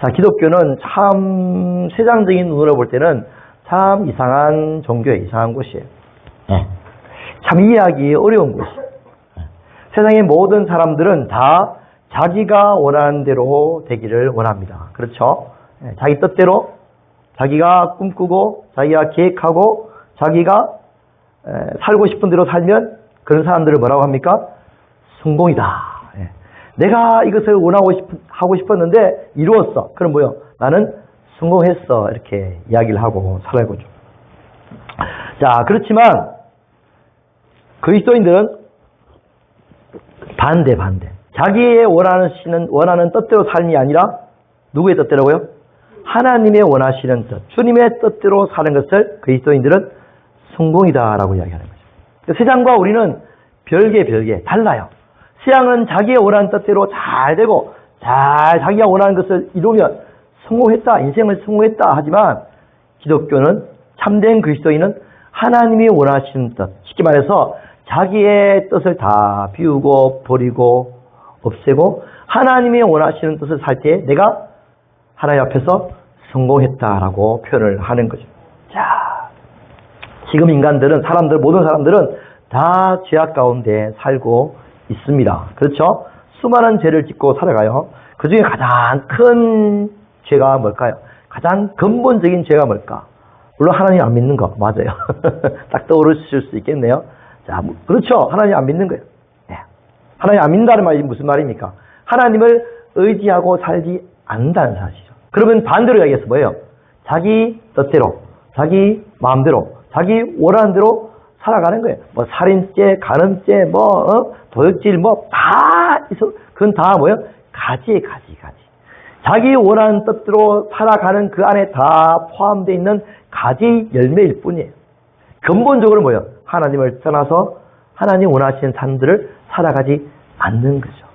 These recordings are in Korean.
자, 기독교는 참 세상적인 눈으로 볼 때는 참 이상한 종교에 이상한 곳이에요. 예. 참 이해하기 어려운 곳이에요. 세상의 모든 사람들은 다 자기가 원하는 대로 되기를 원합니다. 그렇죠? 예, 자기 뜻대로, 자기가 꿈꾸고, 자기가 계획하고, 자기가 에, 살고 싶은 대로 살면 그런 사람들을 뭐라고 합니까? 성공이다. 예. 내가 이것을 원하고 싶, 하고 싶었는데 이루었어. 그럼 뭐요? 나는 성공했어. 이렇게 이야기를 하고 살아가죠. 자, 그렇지만 그리스도인들은 반대, 반대. 자기의 원하시는, 원하는 뜻대로 삶이 아니라 누구의 뜻대로고요? 하나님의 원하시는 뜻, 주님의 뜻대로 사는 것을 그리스도인들은 성공이다라고 이야기하는 거죠. 세상과 우리는 별개 별개 달라요. 세상은 자기의 원하는 뜻대로 잘 되고 잘 자기가 원하는 것을 이루면 성공했다, 인생을 성공했다 하지만 기독교는 참된 그리스도인은 하나님이 원하시는 뜻, 쉽게 말해서 자기의 뜻을 다 비우고 버리고 없애고 하나님이 원하시는 뜻을 살 때 내가 하나님 앞에서 성공했다라고 표현을 하는 거죠. 자, 지금 인간들은 사람들 모든 사람들은 다 죄악 가운데 살고 있습니다. 그렇죠? 수많은 죄를 짓고 살아가요. 그 중에 가장 큰 죄가 뭘까요? 가장 근본적인 죄가 뭘까? 물론 하나님 안 믿는 거 맞아요. 딱 떠오르실 수 있겠네요. 자, 뭐, 그렇죠. 하나님 안 믿는 거예요. 네. 하나님 안 믿는다는 말이 무슨 말입니까? 하나님을 의지하고 살지 않는다는 사실이죠. 그러면 반대로 이야기해서 뭐예요? 자기 뜻대로, 자기 마음대로, 자기 원하는 대로 살아가는 거예요. 뭐 살인죄, 간음죄, 뭐 어? 도둑질 뭐 다 있어. 그건 다 뭐예요? 가지에 가지 가지. 자기 원하는 뜻대로 살아가는 그 안에 다 포함되어 있는 가지 열매일 뿐이에요. 근본적으로 뭐예요? 하나님을 떠나서 하나님 원하시는 삶들을 살아가지 않는 거죠.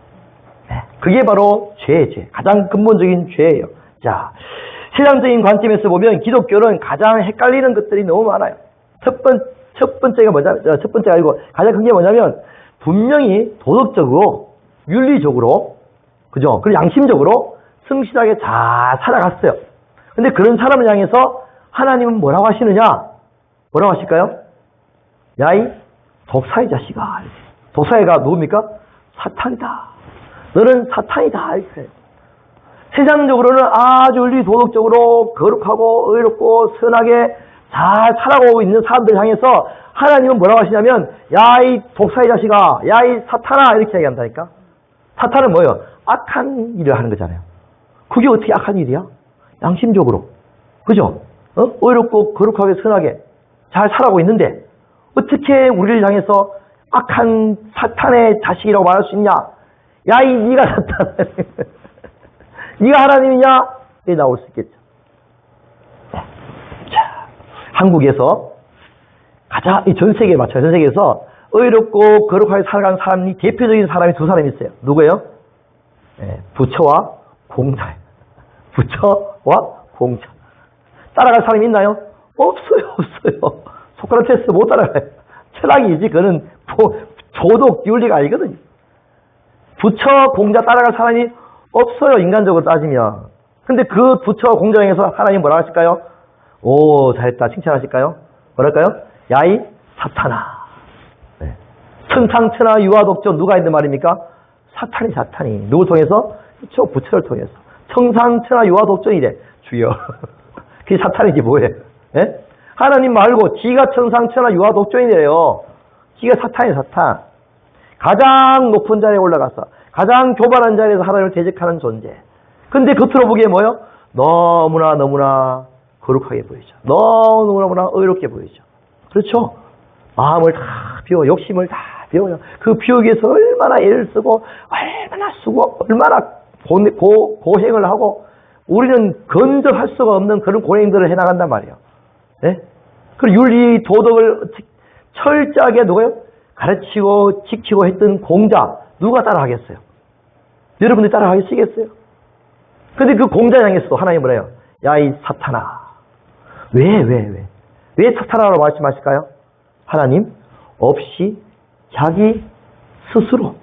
네. 그게 바로 죄의 죄. 가장 근본적인 죄예요. 자, 신앙적인 관점에서 보면 기독교는 가장 헷갈리는 것들이 너무 많아요. 첫 번, 첫 번째가 뭐냐, 어, 첫 번째가 아니고 가장 큰 게 뭐냐면 분명히 도덕적으로, 윤리적으로, 그죠? 그리고 양심적으로 성실하게 잘 살아갔어요. 근데 그런 사람을 향해서 하나님은 뭐라고 하시느냐? 뭐라고 하실까요? 야, 이 독사의 자식아. 독사의가 누굽니까? 사탄이다. 너는 사탄이다. 이렇게. 세상적으로는 아주 윤리 도덕적으로 거룩하고 의롭고 선하게 잘 살아가고 있는 사람들 향해서 하나님은 뭐라고 하시냐면 야 이 독사의 자식아 야 이 사탄아 이렇게 얘기한다니까 사탄은 뭐예요? 악한 일을 하는 거잖아요 그게 어떻게 악한 일이야? 양심적으로 그죠? 어? 의롭고 거룩하게 선하게 잘 살아가고 있는데 어떻게 우리를 향해서 악한 사탄의 자식이라고 말할 수 있냐 야 이 네가 사탄 네가 하나님이냐? 이 나올 수 있겠죠. 자, 한국에서 가장 이 전 세계에 맞춰 전 세계에서 의롭고 거룩하게 살아가는 사람이 대표적인 사람이 두 사람이 있어요. 누구예요? 예, 부처와 공자. 부처와 공자. 따라갈 사람이 있나요? 없어요, 없어요. 소크라테스 못 따라가요. 철학이지, 그거는 조독 윤리가 아니거든요. 부처 공자 따라갈 사람이 없어요. 인간적으로 따지면. 근데 그 부처 공정에서 하나님 뭐라 하실까요? 오, 잘했다. 칭찬하실까요? 뭐랄까요? 야이 사탄아. 네. 천상천하 유아독존 누가 있는 말입니까? 사탄이 사탄이. 누구 통해서? 저 부처를 통해서. 천상천하 유아독존이래. 주여. 그게 사탄이지 뭐예요? 네? 하나님 말고 지가 천상천하 유아독존이래요. 지가 사탄이 사탄. 가장 높은 자리에 올라가서 가장 교만한 자리에서 하나님을 대적하는 존재. 근데 겉으로 보기에 뭐요? 너무나 너무나 거룩하게 보이죠. 너무나 의롭게 보이죠. 그렇죠? 마음을 다 비워, 욕심을 다 비워요. 그 비우기 위해서 얼마나 애를 쓰고, 얼마나 쓰고, 얼마나 고, 고, 고행을 하고, 우리는 건져할 수가 없는 그런 고행들을 해나간단 말이에요. 네? 그리고 윤리, 도덕을 철저하게 누가요? 가르치고 지키고 했던 공자, 누가 따라하겠어요? 여러분들이 따라하시겠어요? 근데 그 공자 향해서 하나님 뭐래요? 야, 이 사탄아. 왜, 왜, 왜? 왜 사탄아라고 말씀하실까요? 하나님, 없이 자기 스스로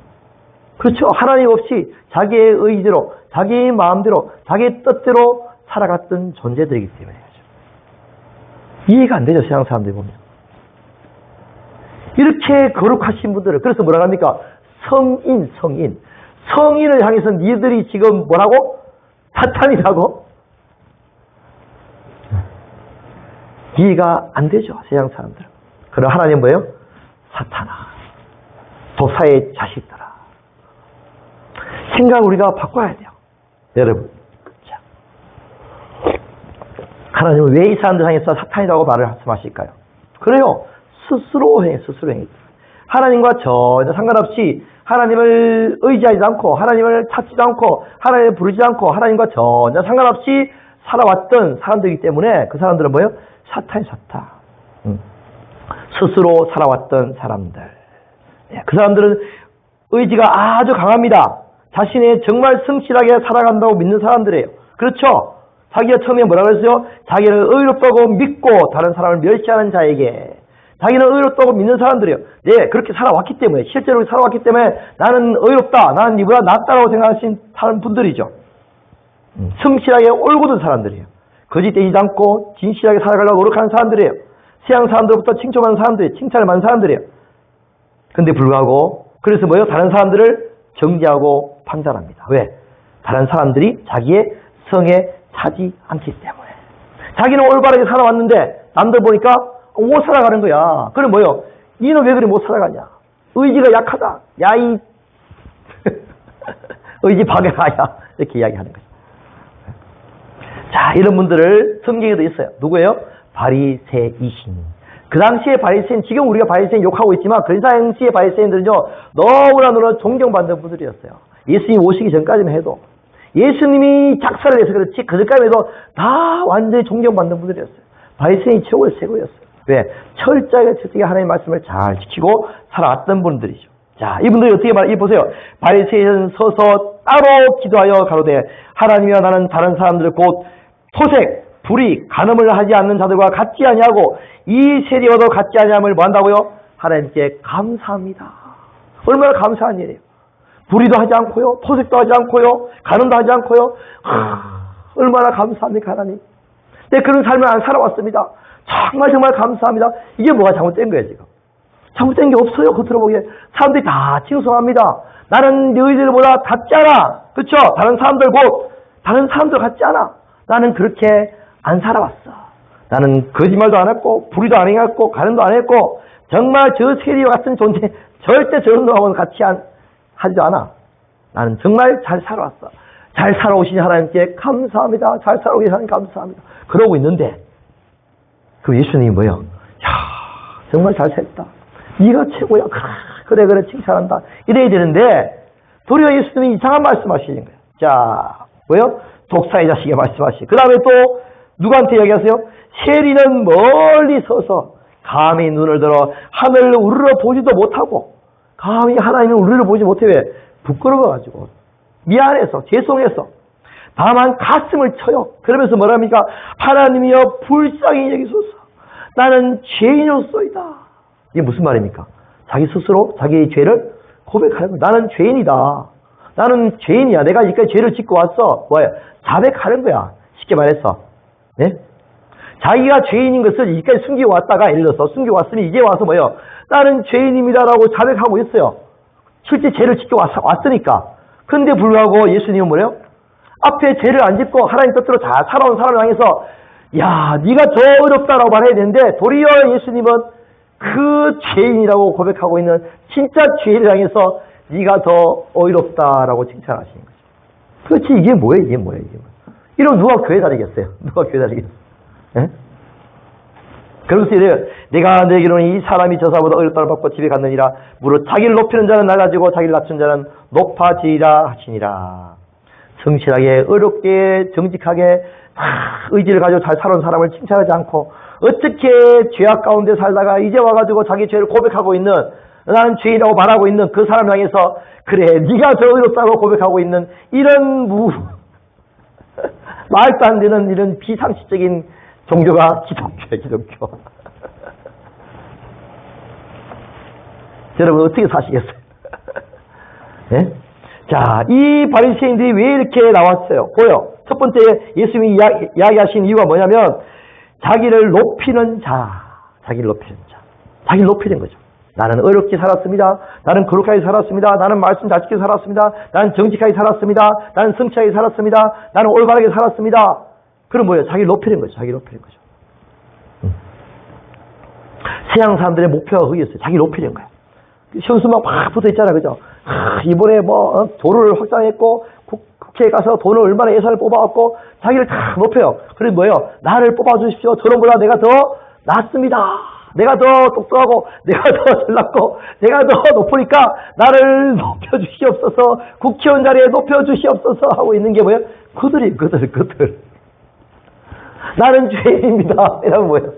그렇죠. 하나님 없이 자기의 의지대로, 자기의 마음대로, 자기의 뜻대로 살아갔던 존재들이기 때문에. 그렇죠. 이해가 안 되죠. 세상 사람들이 보면. 이렇게 거룩하신 분들을, 그래서 뭐라 합니까? 성인, 성인. 성인을 향해서 니들이 지금 뭐라고? 사탄이라고? 이해가 안 되죠. 세상 사람들은. 그럼 하나님 뭐예요? 사탄아. 도사의 자식들아. 생각 우리가 바꿔야 돼요. 여러분. 자. 하나님은 왜 이 사람들 향해서 사탄이라고 말을 말씀하실까요? 그래요. 스스로 해, 스스로 해. 하나님과 전혀 상관없이 하나님을 의지하지 않고 하나님을 찾지도 않고 하나님을 부르지 않고 하나님과 전혀 상관없이 살아왔던 사람들이기 때문에 그 사람들은 뭐예요? 사탄이 사탄. 음. 스스로 살아왔던 사람들. 예, 그 사람들은 의지가 아주 강합니다. 자신의 정말 성실하게 살아간다고 믿는 사람들이에요. 그렇죠? 자기가 처음에 뭐라 그랬어요? 자기를 의롭다고 믿고 다른 사람을 멸시하는 자에게 자기는 의롭다고 믿는 사람들이에요. 네, 그렇게 살아왔기 때문에 실제로 살아왔기 때문에 나는 의롭다. 나는 니보다 낫다라고 생각하신 사람 분들이죠. 음, 성실하게 올곧은 사람들이에요. 거짓 되지 않고 진실하게 살아가려고 노력하는 사람들이에요. 세상 사람들로부터 칭찬하는 사람들이 칭찬을 받는 사람들이에요. 근데 불구하고 그래서 뭐예요? 다른 사람들을 정지하고 판단합니다. 왜? 다른 사람들이 자기의 성에 차지 않기 때문에. 자기는 올바르게 살아왔는데 남들 보니까 못 살아가는 거야. 그럼 뭐요? 니는 왜 그리 못 살아가냐? 의지가 약하다. 야, 이 의지 파괴하야. 이렇게 이야기하는 거죠. 자, 이런 분들을 성경에도 있어요. 누구예요? 바리새이신. 그 당시에 바리새인, 지금 우리가 바리새인 욕하고 있지만 그 당시에 바리새인들은요 너무나 너무나 존경받는 분들이었어요. 예수님 오시기 전까지만 해도 예수님이 작사를 해서 그렇지 그 전까지만 해도 다 완전히 존경받는 분들이었어요. 바리새인이 최고의 최고였어요. 왜? 철저하게 철저하게 하나님의 말씀을 잘 지키고 살아왔던 분들이죠. 자, 이분들이 어떻게 말, 이 보세요. 바리새인 서서 따로 기도하여 가로되 하나님이여 나는 다른 사람들 곧 토색, 불이, 간음을 하지 않는 자들과 같지 아니하고 이 세리와도 같지 아니함을 뭐 한다고요? 하나님께 감사합니다. 얼마나 감사한 일이에요. 불의도 하지 않고요. 토색도 하지 않고요. 간음도 하지 않고요. 하, 얼마나 감사합니까 하나님. 네, 그런 삶을 안 살아왔습니다. 정말 정말 감사합니다. 이게 뭐가 잘못된 거예요 지금. 잘못된 게 없어요 겉으로 보기에. 사람들이 다 칭송합니다. 나는 너희들보다 않아. 그렇죠? 다른 사람들 곧 다른 사람들 같지 않아. 나는 그렇게 안 살아왔어. 나는 거짓말도 안 했고 불의도 안 했고 가는도 안 했고 정말 저 세리와 같은 존재 절대 저런 놈하고는 같이 안, 하지도 않아. 나는 정말 잘 살아왔어. 잘 살아오신 하나님께 감사합니다. 잘 살아오신 하나님 감사합니다. 그러고 있는데 그 예수님이 뭐요? 야 정말 잘 살았다. 네가 최고야. 그래 그래 칭찬한다. 이래야 되는데 도리어 예수님이 이상한 말씀 하시는 거예요. 자 뭐요? 독사의 자식의 말씀하시. 그 다음에 또 누구한테 이야기하세요? 세리는 멀리 서서 감히 눈을 들어 하늘을 우르르 보지도 못하고 감히 하나님을 우르르 보지 못해 왜? 부끄러워가지고 미안해서 죄송해서 다만 가슴을 쳐요. 그러면서 뭐랍니까? 하나님이여 불쌍히 여기소서. 나는 죄인으로서이다. 이게 무슨 말입니까? 자기 스스로 자기의 죄를 고백하는 거야. 나는 죄인이다. 나는 죄인이야. 내가 이까지 죄를 짓고 왔어. 뭐야? 자백하는 거야. 쉽게 말해서. 네? 자기가 죄인인 것을 이까지 숨기고 왔다가 예를 들어서 숨기고 왔으니 이제 와서 뭐예요? 나는 죄인입니다라고 자백하고 있어요. 실제 죄를 짓고 왔, 왔으니까. 그런데 불구하고 예수님은 뭐래요? 앞에 죄를 안 짓고 하나님 뜻대로 잘 살아온 사람을 향해서 야 네가 저 어렵다라고 말해야 되는데 도리어 예수님은 그 죄인이라고 고백하고 있는 진짜 죄를 향해서 네가 더 어이롭다라고 칭찬하시는 거죠. 그렇지 이게 뭐예요 이게 뭐예요 이게 뭐예요. 이러면 누가 교회 다니겠어요? 누가 교회 다니겠어요? 예? 그러면서 이래요. 내가 내기로는 이 사람이 저 사람보다 어렵다를 받고 집에 갔느니라. 무릇 자기를 높이는 자는 낮아지고 자기를 낮춘 자는 높아지리라 하시니라. 성실하게 어렵게 정직하게 의지를 가지고 잘 살아온 사람을 칭찬하지 않고 어떻게 죄악 가운데 살다가 이제 와가지고 자기 죄를 고백하고 있는 나는 죄인이라고 말하고 있는 그 사람 향해서 그래 네가 저 의롭다고 고백하고 있는 이런 무 말도 안 되는 이런 비상식적인 종교가 기독교예요 기독교 여러분 어떻게 사시겠어요? 예? 자, 이 바리새인들이 왜 이렇게 나왔어요? 보여. 첫 번째 예수님이 이야, 이야기하신 이유가 뭐냐면 자기를 높이는 자, 자기를 높이는 자, 자기를 높이는 거죠. 나는 어렵게 살았습니다. 나는 거룩하게 살았습니다. 나는 말씀 잘 지켜 살았습니다. 나는 정직하게 살았습니다. 나는 성취하게 살았습니다. 나는 올바르게 살았습니다. 그럼 뭐예요? 자기를 높이는 거죠. 자기를 높이는 거죠. 음. 세상 사람들의 목표가 거기였어요. 자기를 높이는 거야. 현수막 막 붙어 있잖아. 그죠? 아, 이번에 뭐, 어, 도를 확장했고, 국, 국회에 가서 돈을 얼마나 예산을 뽑아왔고, 자기를 다 높여요. 그래서 뭐예요? 나를 뽑아주십시오. 저런 보다 내가 더 낫습니다. 내가 더 똑똑하고, 내가 더 잘났고, 내가 더 높으니까 나를 높여주시옵소서, 국회의원 자리에 높여주시옵소서 하고 있는 게 뭐예요? 그들이, 그들, 그들. 나는 죄인입니다. 이러면 뭐예요?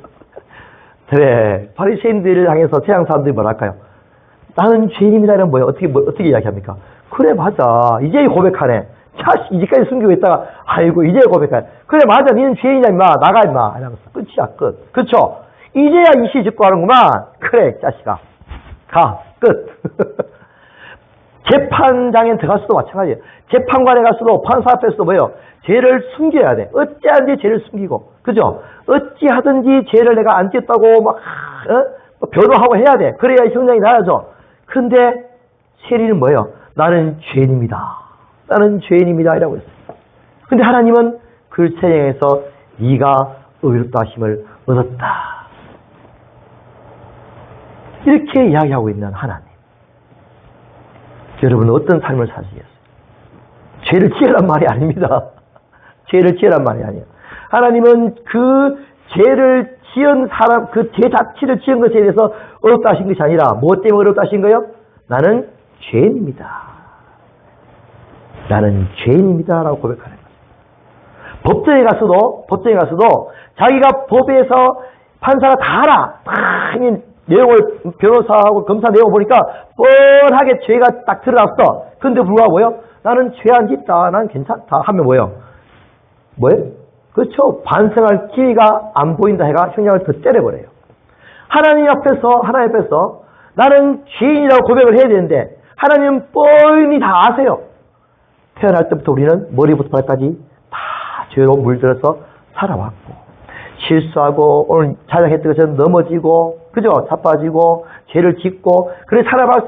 그래, 바리새인들을 향해서 세상 사람들이 뭐랄까요? 나는 죄인입니다. 이러면 뭐예요? 어떻게, 뭐, 어떻게 이야기합니까? 그래, 맞아. 이제 고백하네. 자, 이제까지 숨기고 있다가, 아이고, 이제 고백하네. 그래, 맞아. 니는 죄인이야, 임마. 나가, 임마. 이러면서 끝이야, 끝. 그쵸? 이제야 이시 짓고 하는구만. 그래, 자식아. 가, 끝. 재판장에 들어가서도 마찬가지예요. 재판관에 가서도 판사 앞에서도 뭐예요? 죄를 숨겨야 돼. 어찌하든지 죄를 숨기고. 그죠? 어찌하든지 죄를 내가 안 졌다고 막, 어? 뭐 변호하고 해야 돼. 그래야 형량이 나야죠. 근데 세리는 뭐예요? 나는 죄인입니다. 나는 죄인입니다. 이라고 했어요. 근데 하나님은 그 세상에서 네가 의롭다 하심을 얻었다. 이렇게 이야기하고 있는 하나님. 여러분은 어떤 삶을 사시겠어요? 죄를 지으란 말이 아닙니다. 죄를 지으란 말이 아니에요. 하나님은 그 죄를 지은 사람, 그 죄 자체를 지은 것에 대해서 어렵다 하신 것이 아니라, 무엇 때문에 어렵다 하신 거예요? 나는 죄인입니다. 나는 죄인입니다. 라고 고백하는 거예요. 법정에 가서도, 법정에 가서도 자기가 법에서 판사가 다 알아. 다 내용을 변호사하고 검사 내용을 보니까 뻔하게 죄가 딱 드러났어. 근데 불구하고 뭐요? 나는 죄안 짓다. 난 괜찮다. 하면 뭐요? 뭐예요? 그렇죠. 반성할 기회가 안 보인다 해가 형량을 더 때려버려요. 하나님 앞에서, 하나님 앞에서 나는 죄인이라고 고백을 해야 되는데 하나님은 뻔히 다 아세요. 태어날 때부터 우리는 머리부터 발까지 다 죄로 물들어서 살아왔고 실수하고 오늘 자작했던 것처럼 넘어지고 그죠? 자빠지고 죄를 짓고 그래 살아갈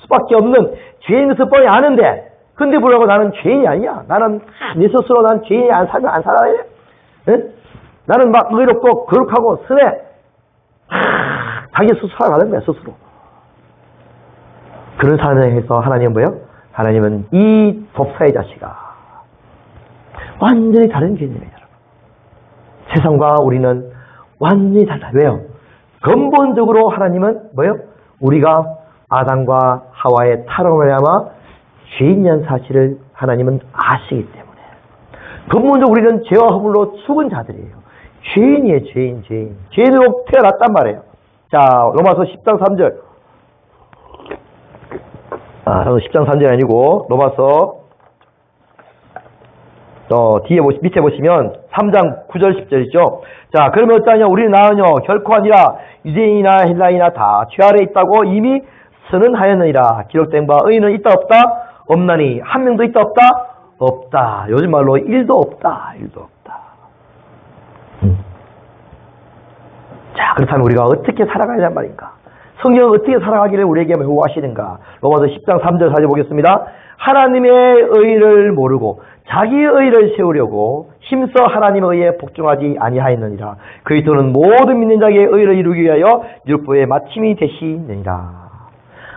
수밖에 없는 죄인 것을 뻔히 아는데 근데 불구하고 나는 죄인이 아니야. 나는 내 스스로 난 죄인이 안 살면 안 살아야 돼. 응? 나는 막 의롭고 거룩하고 선해. 하, 자기 스스로 살아가는 거야 스스로. 그런 상황에서 하나님은 뭐예요? 하나님은 이 법사의 자식아 완전히 다른. 여러분. 세상과 우리는 완전히 달라. 왜요? 근본적으로 하나님은 뭐예요? 우리가 아담과 하와의 탈원을 말미암아 죄인이라는 사실을 하나님은 아시기 때문에 근본적으로 우리는 죄와 허물로 죽은 자들이에요. 죄인이에요. 죄인, 죄인. 죄인으로 태어났단 말이에요. 자, 로마서 10장 3절. 아, 10장 3절이 아니고 로마서 어, 뒤에 보시, 밑에 보시면 3장 9절 10절 있죠. 자, 그러면 어떠하냐? 우리는 나으냐? 결코 아니라 유대인이나 헬라이나 다 죄 아래 있다고 이미 선언하였느니라. 기록된 바 의인은 있다 없다? 없나니 한 명도 있다 없다? 없다. 요즘 말로 일도 없다. 일도 없다. 음. 자, 그렇다면 우리가 어떻게 살아가야 하는 말인가? 성경은 어떻게 살아가기를 우리에게 요구하시는가? 로마서 10장 3절 4절 보겠습니다. 하나님의 의를 모르고 자기의 의를 세우려고 힘써 하나님의 의에 복종하지 아니하였느니라. 그리스도는 모든 믿는 자에게 의를 이루기 위하여 율법의 마침이 되시느니라.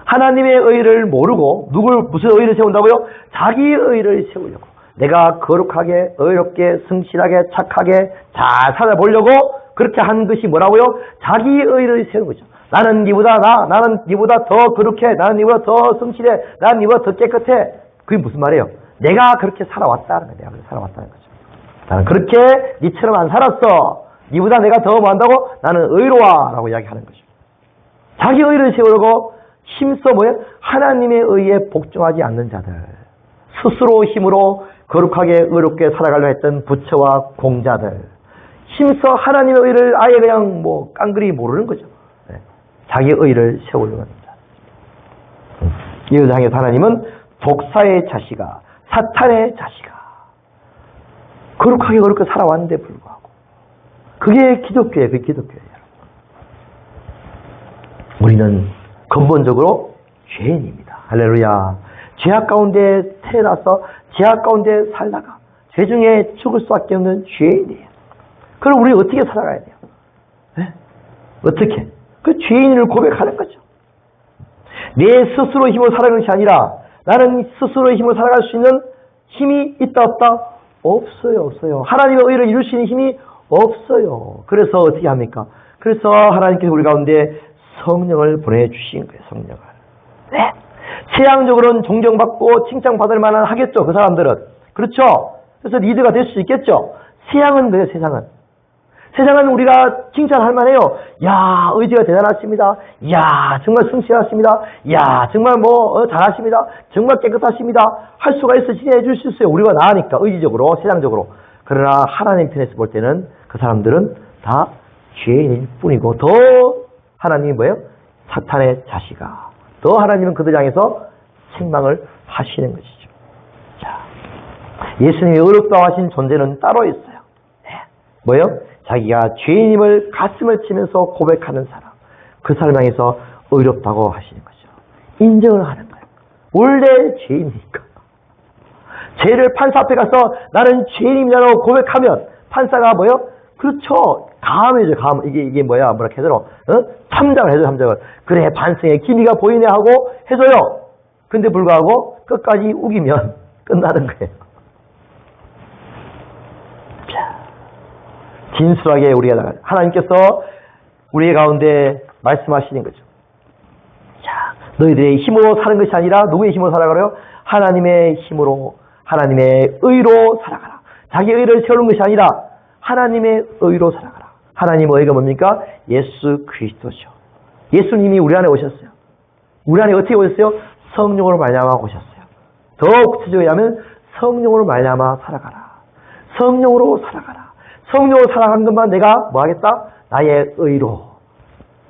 하나님의 의를 모르고 누굴 무슨 의를 세운다고요? 자기의 의를 세우려고. 내가 거룩하게 의롭게 성실하게 착하게 잘 살아보려고 그렇게 한 것이 뭐라고요? 자기의 의를 세우는 거죠. 나는 니보다 나, 나는 니보다 더 거룩해, 나는 니보다 더 성실해, 나는 니보다 더 깨끗해. 그게 무슨 말이에요? 내가 그렇게 살아왔다는 거예요. 내가 그렇게 살아왔다는 거죠. 나는 그렇게 니처럼 안 살았어. 니보다 내가 더 뭐한다고? 나는 의로와라고 이야기하는 거죠. 자기 의를 세우려고 힘써 뭐야? 하나님의 의에 복종하지 않는 자들. 스스로 힘으로 거룩하게 의롭게 살아가려 했던 부처와 공자들. 힘써 하나님의 의를 아예 그냥 뭐 깡그리 모르는 거죠. 네. 자기 의를 세우려는 자. 이것을 향해서 하나님은 독사의 자식아, 사탄의 자식아. 거룩하게 그렇게 살아왔는데 불구하고. 그게 기독교예요, 그게 기독교예요. 우리는 근본적으로 죄인입니다. 할렐루야. 죄악 가운데 태어나서 죄악 가운데 살다가 죄 중에 죽을 수밖에 없는 죄인이에요. 그럼 우리 어떻게 살아가야 돼요? 네? 어떻게? 그 죄인을 고백하는 거죠. 내 스스로 힘으로 살아가는 것이 아니라 나는 스스로의 힘으로 살아갈 수 있는 힘이 있다 없다? 없어요 없어요. 하나님의 의를 이룰 수 있는 힘이 없어요. 그래서 어떻게 합니까? 그래서 하나님께서 우리 가운데 성령을 보내주신 거예요. 성령을. 네. 세상적으로는 존경받고 칭찬받을 만한 하겠죠. 그 사람들은. 그렇죠. 그래서 리드가 될 수 있겠죠. 세상은 그래요. 세상은. 세상은 우리가 칭찬할 만해요. 야, 의지가 대단하십니다. 야, 정말 성실하십니다. 야, 정말 뭐 어, 잘하십니다. 정말 깨끗하십니다. 할 수가 있어 칭찬해 줄 수 있어요. 우리가 나으니까 의지적으로, 세상적으로. 그러나 하나님 편에서 볼 때는 그 사람들은 다 죄인일 뿐이고 더 하나님이 뭐예요? 사탄의 자식아. 더 하나님은 그들 향해서 책망을 하시는 것이죠. 자, 예수님이 어렵다 하신 존재는 따로 있어요. 네. 뭐예요? 자기가 죄인임을 가슴을 치면서 고백하는 사람. 그 사람 향해서 의롭다고 하시는 거죠. 인정을 하는 거예요. 원래 죄인이니까. 죄를 판사 앞에 가서 나는 죄인이라고 고백하면 판사가 뭐요? 그렇죠. 감해줘, 감. 이게, 이게 뭐야, 뭐라 해야 되나? 어? 참작을 해줘, 참작을. 그래, 반성의 기미가 보이네 하고 해줘요. 근데 불구하고 끝까지 우기면 끝나는 거예요. 자, 진술하게 우리가 나가 하나님께서 우리 가운데 말씀하시는 거죠. 자, 너희들의 힘으로 사는 것이 아니라 누구의 힘으로 살아가래요? 하나님의 힘으로, 하나님의 의로 살아가라. 자기 의를 세우는 것이 아니라 하나님의 의로 살아가라. 하나님의 의가 뭡니까? 예수 그리스도죠. 예수님이 우리 안에 오셨어요. 우리 안에 어떻게 오셨어요? 성령으로 말미암아 오셨어요. 더 구체적으로 하면 성령으로 말미암아 살아가라. 성령으로 살아가라. 성령으로 살아가는 것만 내가 뭐 하겠다? 나의 의로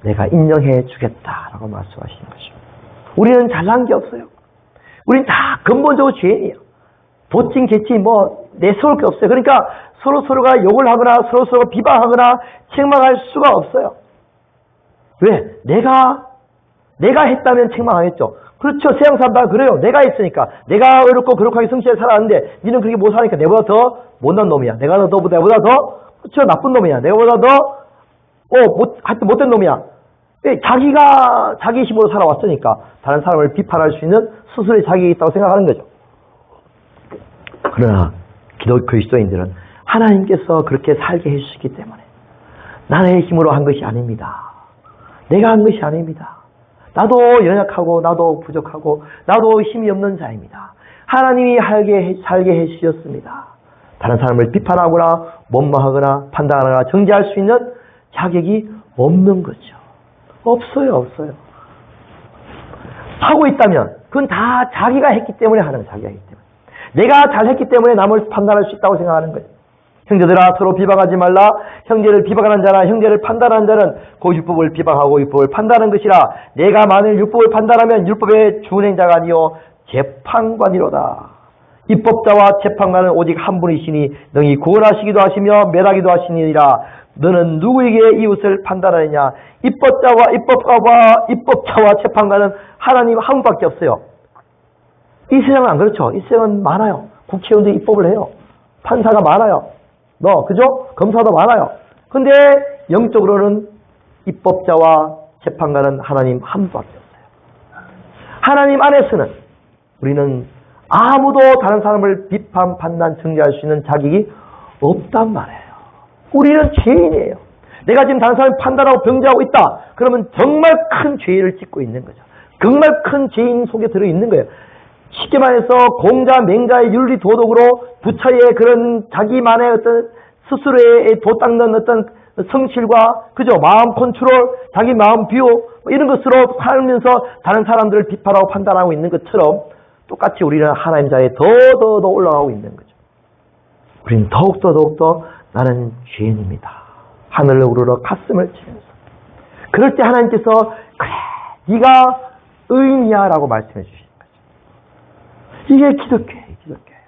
내가 인정해 주겠다라고 말씀하시는 거죠. 우리는 잘난 게 없어요. 우리는 다 근본적으로 죄인이에요. 도찐 개찐 뭐 내세울 게 없어요. 그러니까 서로 서로가 욕을 하거나 서로 서로 비방하거나 책망할 수가 없어요. 왜? 내가 내가 했다면 책망하겠죠. 그렇죠. 세상 사람 그래요. 내가 했으니까. 내가 어렵고 거룩하게 성실하게 살았는데 니는 그렇게 못 사니까 내보다 더 못난 놈이야. 내가 더 내보다 더 그렇죠. 나쁜 놈이야. 내보다 더 어, 못, 하여튼 못된 놈이야. 왜? 자기가 자기 힘으로 살아왔으니까 다른 사람을 비판할 수 있는 스스로의 자격이 있다고 생각하는 거죠. 그러나 기독 그리스도인들은 하나님께서 그렇게 살게 해주시기 때문에 나의 힘으로 한 것이 아닙니다. 내가 한 것이 아닙니다. 나도 연약하고 나도 부족하고 나도 힘이 없는 자입니다. 하나님이 살게, 살게 해주셨습니다. 다른 사람을 비판하거나 원망하거나 판단하거나 정죄할 수 있는 자격이 없는 거죠. 없어요, 없어요. 하고 있다면 그건 다 자기가 했기 때문에 하는 자기가 했기 때문에. 내가 잘했기 때문에 남을 판단할 수 있다고 생각하는 거예요. 형제들아 서로 비방하지 말라. 형제를 비방하는 자나 형제를 판단하는 자는 그 율법을 비방하고 율법을 판단하는 것이라. 내가 만일 율법을 판단하면 율법의 준행자가 아니요 재판관이로다. 입법자와 재판관은 오직 한 분이시니 능히 구원하시기도 하시며 멸하기도 하시니라. 너는 누구에게 이웃을 판단하느냐? 입법자와 입법가와 입법자와 재판관은 하나님 한 분밖에 없어요. 이 세상은 안 그렇죠. 이 세상은 많아요. 국회의원들이 입법을 해요. 판사가 많아요. 너, 그죠? 검사도 많아요. 근데 영적으로는 입법자와 재판관은 하나님 한 분밖에 없어요. 하나님 안에서는 우리는 아무도 다른 사람을 비판, 판단, 정죄할 수 있는 자격이 없단 말이에요. 우리는 죄인이에요. 내가 지금 다른 사람을 판단하고 병제하고 있다. 그러면 정말 큰 죄를 짓고 있는 거죠. 정말 큰 죄인 속에 들어있는 거예요. 쉽게 말해서 공자, 맹자의 윤리 도덕으로 부처의 그런 자기만의 어떤 스스로의 도 닦는 어떤 성실과 그죠 마음 컨트롤, 자기 마음 비호 뭐 이런 것으로 살면서 다른 사람들을 비판하고 판단하고 있는 것처럼 똑같이 우리는 하나님 자에 더더더 올라가고 있는 거죠. 우리는 더욱더 더욱더 나는 죄인입니다. 하늘을 우러러 가슴을 치면서 그럴 때 하나님께서 그래 네가 의인이야 라고 말씀해 거죠. 이게 기독교예요, 기독교예요.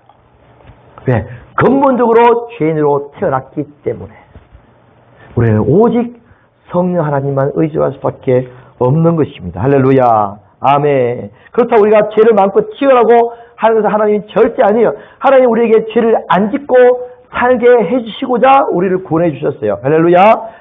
왜? 근본적으로 죄인으로 태어났기 때문에 우리는 오직 성령 하나님만 의지할 수밖에 없는 것입니다. 할렐루야. 아멘. 그렇다고 우리가 죄를 지으라고 하는 것은 하나님이 절대 아니에요. 하나님 우리에게 죄를 안 짓고 살게 해주시고자 우리를 구원해 주셨어요. 할렐루야.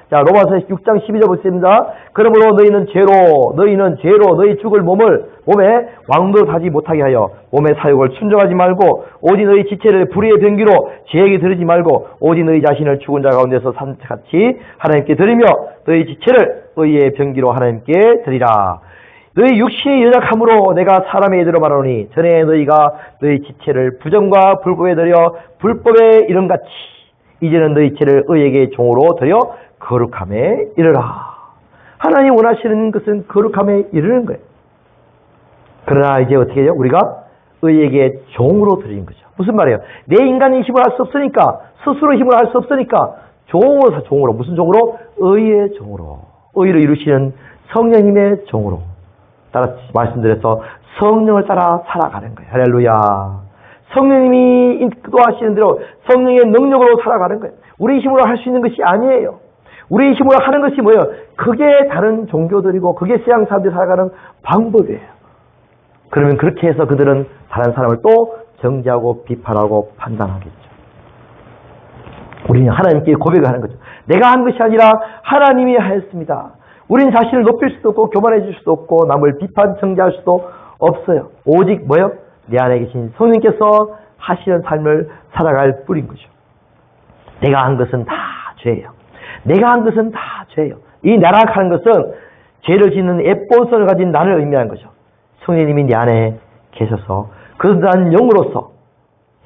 자, 로마서 6장 12절 보겠습니다. 그러므로 너희는 죄로, 너희는 죄로 너희 죽을 몸을, 몸에 왕도하지 못하게 하여 몸의 사욕을 순종하지 말고 오직 너희 지체를 불의의 병기로 죄에게 들이지 말고 오직 너희 자신을 죽은 자 가운데서 산같이 하나님께 드리며 너희 지체를 의의 병기로 하나님께 드리라. 너희 육신이 연약함으로 내가 사람의 이대로 말하노니 전에 너희가 너희 지체를 부정과 불법에 드려 불법의 이름같이 이제는 너희 지체를 의에게 종으로 드려 거룩함에 이르라. 하나님 원하시는 것은 거룩함에 이르는 거예요. 그러나 이제 어떻게 해요? 우리가 의에게 종으로 드리는 거죠. 무슨 말이에요? 내 인간이 힘을 할 수 없으니까 스스로 힘을 할 수 없으니까 종으로 종으로 무슨 종으로 의의 종으로 의를 이루시는 성령님의 종으로 따라 말씀드려서 성령을 따라 살아가는 거예요. 할렐루야. 성령님이 인도하시는 대로 성령의 능력으로 살아가는 거예요. 우리 힘으로 할 수 있는 것이 아니에요. 우리 힘으로 하는 것이 뭐예요? 그게 다른 종교들이고 그게 서양 사람들이 살아가는 방법이에요. 그러면 그렇게 해서 그들은 다른 사람을 또 정죄하고 비판하고 판단하겠죠. 우리는 하나님께 고백을 하는 거죠. 내가 한 것이 아니라 하나님이 하였습니다. 우리는 자신을 높일 수도 없고 교만해 줄 수도 없고 남을 비판 정죄할 수도 없어요. 오직 뭐요? 내 안에 계신 성령께서 하시는 삶을 살아갈 뿐인 거죠. 내가 한 것은 다 죄예요. 내가 한 것은 다 죄예요. 이 나락하는 것은 죄를 짓는 애본성을 가진 나를 의미하는 거죠. 성령님이 내 안에 계셔서 그러한 영으로서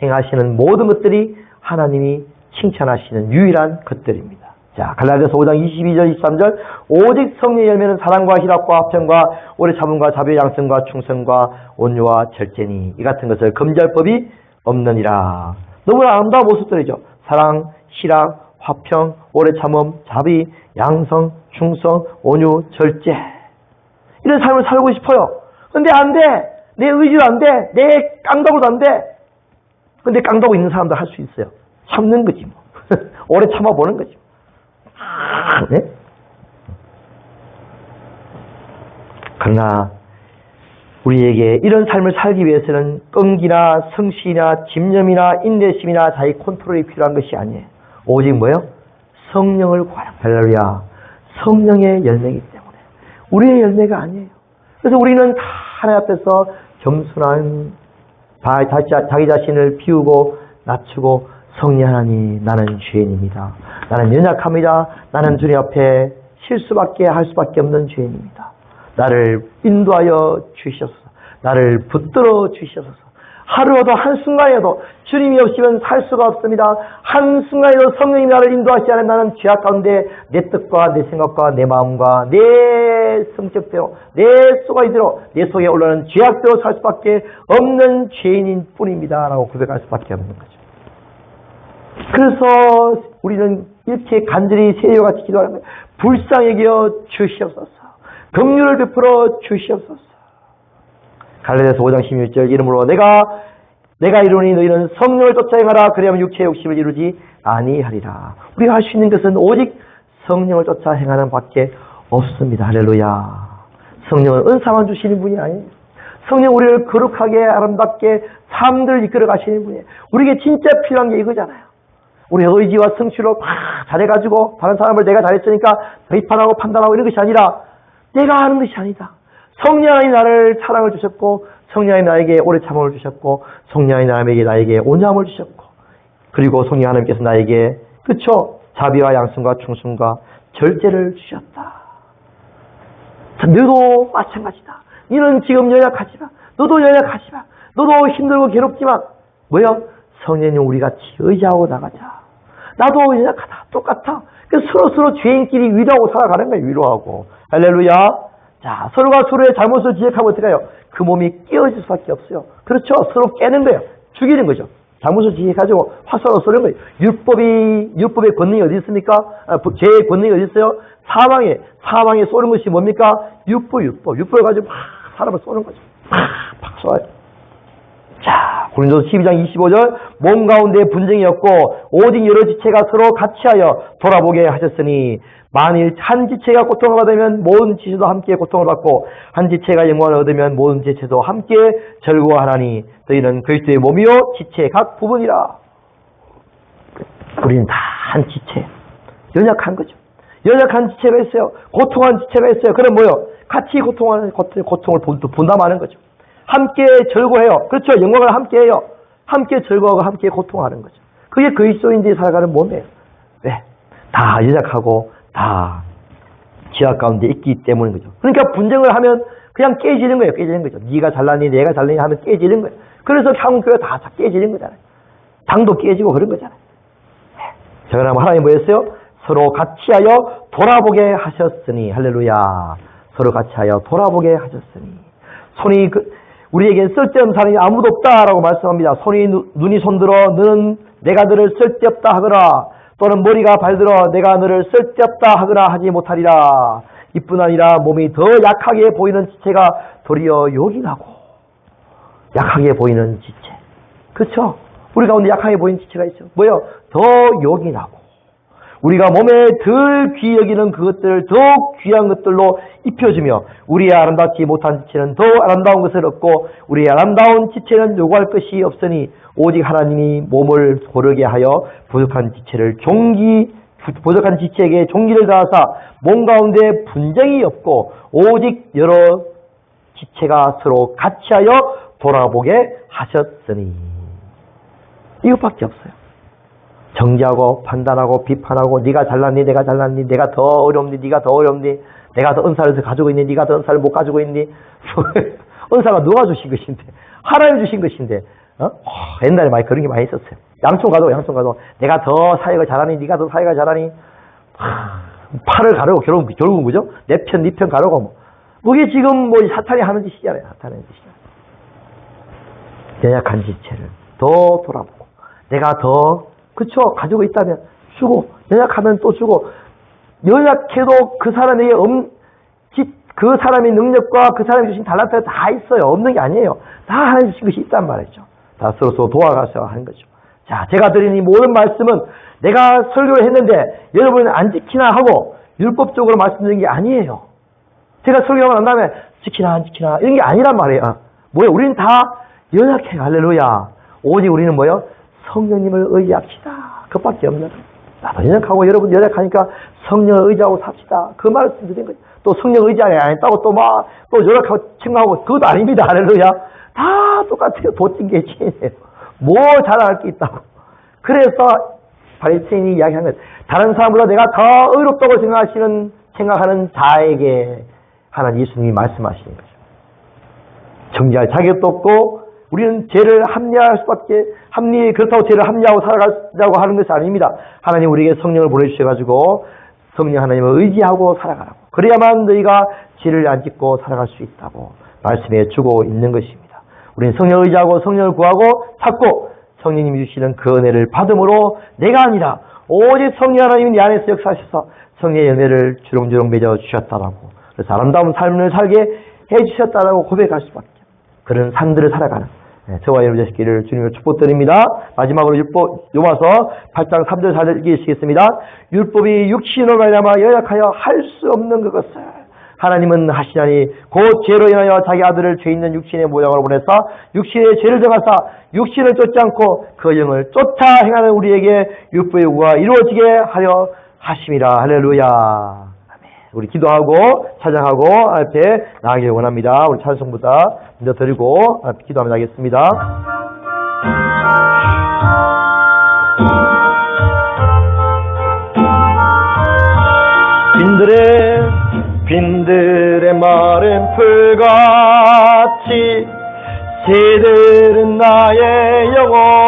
행하시는 모든 것들이 하나님이 칭찬하시는 유일한 것들입니다. 자, 갈라디아서 5장 22절 23절 오직 성령의 열매는 사랑과 희락과 합평과 오래 참음과 자비의 양성과 충성과 온유와 절제니 이 같은 것을 금지할 법이 없느니라. 너무나 아름다운 모습들이죠. 사랑, 희락, 화평, 오래 참음, 자비, 양성, 충성, 온유, 절제. 이런 삶을 살고 싶어요. 근데 안 돼. 내 의지로 안 돼. 내 깡다고도 안 돼. 근데 깡다고 있는 사람도 할 수 있어요. 참는 거지 뭐. 오래 참아보는 거지. 네? 그러나 우리에게 이런 삶을 살기 위해서는 끈기나 성실이나 집념이나 인내심이나 자기 컨트롤이 필요한 것이 아니에요. 오직 뭐요? 성령을 구하라. 할렐루야. 성령의 열매이기 때문에. 우리의 열매가 아니에요. 그래서 우리는 다 하나님 앞에서 겸손한 자기 자신을 비우고 낮추고 성령 하나님 나는 죄인입니다. 나는 연약합니다. 나는 주님 앞에 실수밖에 할 수밖에 없는 죄인입니다. 나를 인도하여 주시옵소서. 나를 붙들어 주시옵소서. 하루라도 한순간에도 주님이 없으면 살 수가 없습니다. 한순간에도 성령님이 나를 인도하시지 않으면 나는 죄악 가운데 내 뜻과 내 생각과 내 마음과 내 성격대로 내 속아이대로 내 속에 올라오는 죄악대로 살 수밖에 없는 죄인인 뿐입니다. 라고 고백할 수밖에 없는 거죠. 그래서 우리는 이렇게 간절히 세례와 같이 기도하는 거예요. 불쌍히 여겨 주시옵소서. 긍휼을 베풀어 주시옵소서. 갈라디아서 5장 16절 이름으로 내가 내가 이루니 너희는 성령을 쫓아 행하라 그리하면 육체의 욕심을 이루지 아니하리라. 우리가 할 수 있는 것은 오직 성령을 쫓아 행하는 밖에 없습니다. 할렐루야. 성령은 은사만 주시는 분이 아니에요. 성령 우리를 거룩하게 아름답게 삶들을 이끌어 가시는 분이에요. 우리에게 진짜 필요한 게 이거잖아요. 우리의 의지와 성취로 막 잘해가지고 다른 사람을 내가 잘했으니까 비판하고 판단하고 이런 것이 아니라 내가 하는 것이 아니다. 성령이 나를 사랑을 주셨고 성령이 나에게 오래 참음을 주셨고 성령이 나에게 나에게 온유함을 주셨고 그리고 성령 하나님께서 나에게 그쵸 자비와 양성과 충성과 절제를 주셨다. 자, 너도 마찬가지다. 너는 지금 연약하지만 너도 연약하지만 너도 힘들고 괴롭지만 뭐야? 성령님 우리 같이 의지하고 나가자. 나도 연약하다. 똑같아. 그래서 서로 서로 죄인끼리 위로하고 살아가는 거예요. 위로하고. 할렐루야. 자, 서로가 서로의 잘못을 지적하면 어떻게 해요? 그 몸이 깨어질 수밖에 없어요. 그렇죠. 서로 깨는 거예요. 죽이는 거죠. 잘못을 지적해가지고 화살로 쏘는 거예요. 율법이, 율법의 권능이 어디 있습니까? 아, 부- 죄의 권능이 어디 있어요? 사망에, 사망에 쏘는 것이 뭡니까? 율법, 율법. 율법을 가지고 막 사람을 쏘는 거죠. 팍, 팍 쏘아요. 자, 고린도서 12장 25절 몸 가운데 분쟁이 없고 오직 여러 지체가 서로 같이하여 돌아보게 하셨으니 만일 한 지체가 고통을 받으면 모든 지체도 함께 고통을 받고 한 지체가 영광을 얻으면 모든 지체도 함께 즐거워하나니 너희는 그리스도의 몸이요 지체 각 부분이라. 우리는 다 한 지체. 연약한 거죠. 연약한 지체가 있어요. 고통한 지체가 있어요. 그럼 뭐요? 같이 고통하는 고통- 고통을 분- 분담하는 거죠. 함께 즐거워해요. 그렇죠. 영광을 함께 해요. 함께 즐거워하고 함께 고통하는 거죠. 그게 그리스도인들이 살아가는 몸이에요. 왜? 다 연약하고 다 지하 가운데 있기 때문인 거죠. 그러니까 분쟁을 하면 그냥 깨지는 거예요. 깨지는 거죠. 네가 잘났니 내가 잘났니 하면 깨지는 거예요. 그래서 향교회 다 깨지는 거잖아요. 당도 깨지고 그런 거잖아요. 저는 하나님 뭐였어요? 서로 같이하여 돌아보게 하셨으니 할렐루야. 서로 같이하여 돌아보게 하셨으니 손이 그- 우리에게 쓸데없는 사람이 아무도 없다라고 말씀합니다. 손이 누- 눈이 손들어 너는 내가 너를 쓸데없다 하거나 또는 머리가 발들어 내가 너를 쓸데없다 하거나 하지 못하리라. 이뿐 아니라 몸이 더 약하게 보이는 지체가 도리어 요긴하고 약하게 보이는 지체. 그렇죠? 우리 가운데 약하게 보이는 지체가 있죠. 뭐요? 더 요긴하고 우리가 몸에 덜 귀 여기는 그것들을 더욱 귀한 것들로 입혀주며 우리의 아름답지 못한 지체는 더 아름다운 것을 얻고 우리의 아름다운 지체는 요구할 것이 없으니 오직 하나님이 몸을 고르게 하여 부족한 지체를 종기 부족한 지체에게 종기를 다하사 몸 가운데 분쟁이 없고 오직 여러 지체가 서로 같이하여 돌아보게 하셨으니 이것밖에 없어요. 정지하고 판단하고 비판하고 네가 잘났니 내가 잘났니 내가 더 어렵니 네가 더 어렵니 내가 더 은사를 더 가지고 있니 네가 더 은사를 못 가지고 있니? 은사가 누가 주신 것인데? 하나님 주신 것인데? 어? 어, 옛날에 많이 그런 게 많이 있었어요. 양촌 가도 양촌 가도. 내가 더 사역을 잘하니 네가 더 사역을 잘하니? 하, 팔을 가르고 결국 결국은 뭐죠? 내 편 네 편 가르고 뭐. 그게 지금 뭐 사탄이 하는 짓이잖아요. 하는 짓이잖아요 연약한 지체를 더 돌아보고 내가 더 그쵸 가지고 있다면 주고 연약하면 또 주고 연약해도 그 사람에게 엄, 지- 그 사람의 능력과 그 사람이 주신 달란트가 다 있어요 없는 게 아니에요 다 하나님 주신 것이 있단 말이죠 다 서로 서로 도와가서 하는 거죠 자 제가 드리는 이 모든 말씀은 내가 설교를 했는데 여러분은 안 지키나 하고 율법적으로 말씀드린 게 아니에요 제가 설교하고 난 다음에 지키나 안 지키나 이런 게 아니란 말이에요. 뭐예요? 우리는 다 연약해요. 할렐루야. 오직 우리는 뭐예요? 성령님을 의지합시다. 그것밖에 없는. 나도 연약하고 여러분 연약하니까 성령을 의지하고 삽시다. 그 말을 드린 거예요. 또 성령 의지 안 했다고 또 막 또 연약하고 생각하고 그것도 아닙니다. 할렐루야. 다 똑같아요. 도찐 게 지이에요. 뭐 잘할 게 있다고. 그래서 바리새인이 이야기하는 거예요. 다른 사람보다 내가 더 의롭다고 생각하시는 생각하는 자에게 하나님 예수님이 말씀하시는 거죠. 정지할 자격도 없고 우리는 죄를 합리화할 수밖에 합리 그렇다고 죄를 합리하고 살아가자고 하는 것이 아닙니다. 하나님 우리에게 성령을 보내주셔가지고 성령 하나님을 의지하고 살아가라고 그래야만 너희가 죄를 안 짓고 살아갈 수 있다고 말씀해 주고 있는 것입니다. 우리는 성령을 의지하고 성령을 구하고 찾고 성령님이 주시는 그 은혜를 받음으로 내가 아니라 오직 성령 하나님이 내 안에서 역사하셔서 성령의 은혜를 주렁주렁 맺어 주셨다라고 그래서 아름다운 삶을 살게 해 주셨다라고 고백할 수밖에 그런 삶들을 살아가는 네, 저와 여러분 되시기를 주님을 축복드립니다. 마지막으로 율법 요마서 8장 3절 4절 읽으시겠습니다. 율법이 육신으로 말미암아 연약하여 할 수 없는 그것을 하나님은 하시나니 곧 죄로 인하여 자기 아들을 죄 있는 육신의 모양으로 보내사 육신의 죄를 정하사 육신을 쫓지 않고 그 영을 쫓아 행하는 우리에게 율법의 요구가 이루어지게 하려 하심이라 할렐루야. 우리 기도하고 찬양하고 앞에 나가길 원합니다. 우리 찬송부터 먼저 드리고 앞에 기도하며 나겠습니다. 빈들의 빈들의 마른 풀같이 새들은 나의 영혼